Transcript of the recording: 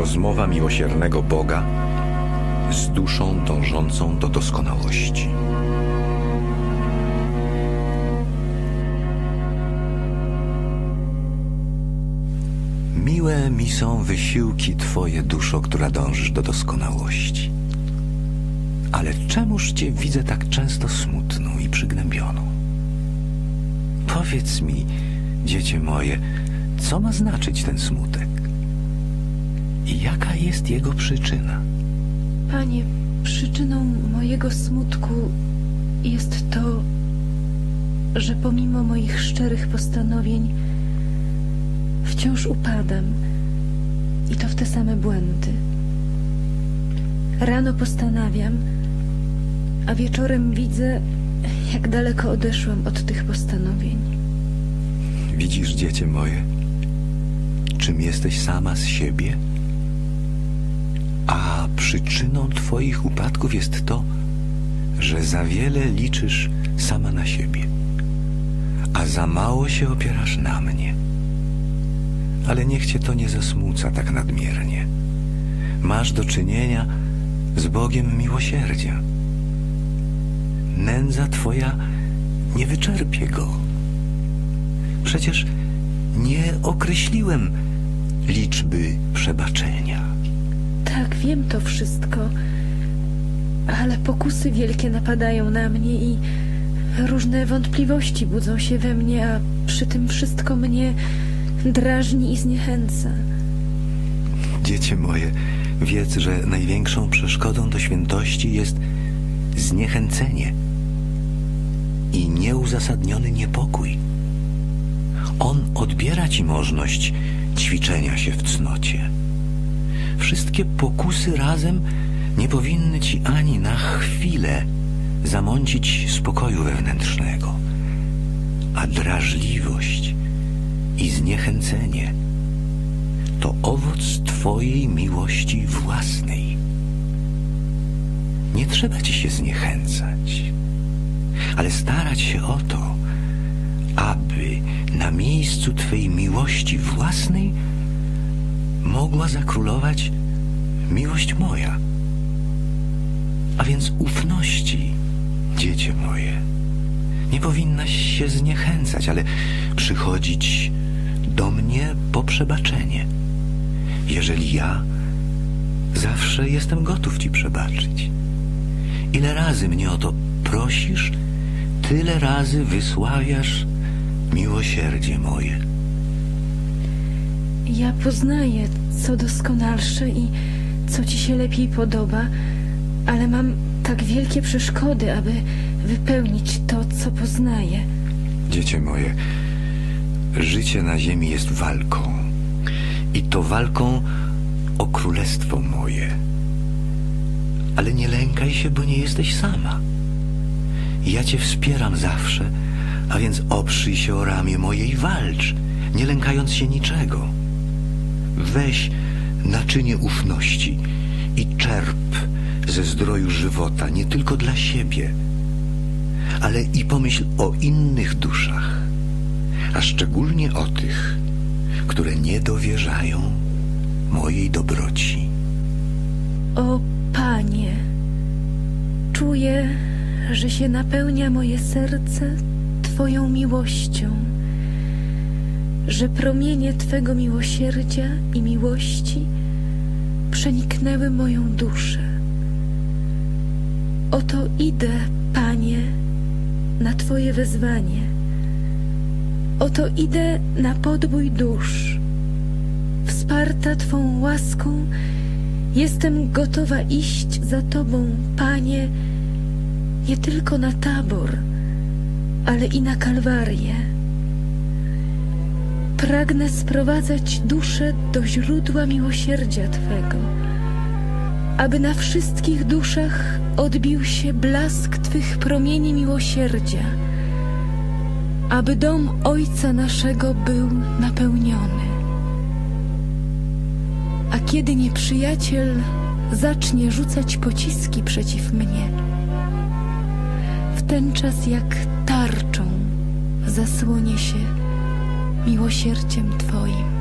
Rozmowa miłosiernego Boga z duszą dążącą do doskonałości. Miłe mi są wysiłki Twoje, duszo, która dążysz do doskonałości. Ale czemuż Cię widzę tak często smutną i przygnębioną? Powiedz mi, dziecię moje, co ma znaczyć ten smutek? Jaka jest jego przyczyna? Panie, przyczyną mojego smutku jest to, że pomimo moich szczerych postanowień wciąż upadam i to w te same błędy. Rano postanawiam, a wieczorem widzę, jak daleko odeszłam od tych postanowień. Widzisz, dziecię moje, czym jesteś sama z siebie? Przyczyną Twoich upadków jest to, że za wiele liczysz sama na siebie, a za mało się opierasz na mnie. Ale niech Cię to nie zasmuca tak nadmiernie. Masz do czynienia z Bogiem miłosierdzia. Nędza Twoja nie wyczerpie Go. Przecież nie określiłem liczby przebaczenia. Tak, wiem to wszystko, ale pokusy wielkie napadają na mnie i różne wątpliwości budzą się we mnie, a przy tym wszystko mnie drażni i zniechęca. Dziecię moje, wiedz, że największą przeszkodą do świętości jest zniechęcenie i nieuzasadniony niepokój. On odbiera ci możliwość ćwiczenia się w cnocie. Wszystkie pokusy razem nie powinny ci ani na chwilę zamącić spokoju wewnętrznego, a drażliwość i zniechęcenie to owoc Twojej miłości własnej. Nie trzeba Ci się zniechęcać, ale starać się o to, aby na miejscu Twojej miłości własnej mogła zakrólować miłość moja. A więc ufności, dziecię moje. Nie powinnaś się zniechęcać, ale przychodzić do mnie po przebaczenie. Jeżeli ja zawsze jestem gotów Ci przebaczyć. Ile razy mnie o to prosisz, tyle razy wysławiasz miłosierdzie moje. Ja poznaję, co doskonalsze i co ci się lepiej podoba, ale mam tak wielkie przeszkody, aby wypełnić to, co poznaję. Dziecię moje, życie na ziemi jest walką. I to walką o królestwo moje. Ale nie lękaj się, bo nie jesteś sama. Ja cię wspieram zawsze, a więc oprzyj się o ramię moje i walcz, nie lękając się niczego. Weź naczynie ufności i czerp ze zdroju żywota nie tylko dla siebie, ale i pomyśl o innych duszach, a szczególnie o tych, które nie dowierzają mojej dobroci. O Panie, czuję, że się napełnia moje serce Twoją miłością, że promienie Twego miłosierdzia i miłości przeniknęły moją duszę. Oto idę, Panie, na Twoje wezwanie. Oto idę na podbój dusz. Wsparta Twą łaską, jestem gotowa iść za Tobą, Panie, nie tylko na tabor, ale i na Kalwarię. Pragnę sprowadzać duszę do źródła miłosierdzia Twego, aby na wszystkich duszach odbił się blask Twych promieni miłosierdzia, aby dom Ojca naszego był napełniony. A kiedy nieprzyjaciel zacznie rzucać pociski przeciw mnie, w ten czas jak tarczą zasłonie się miłosierdziem Twoim.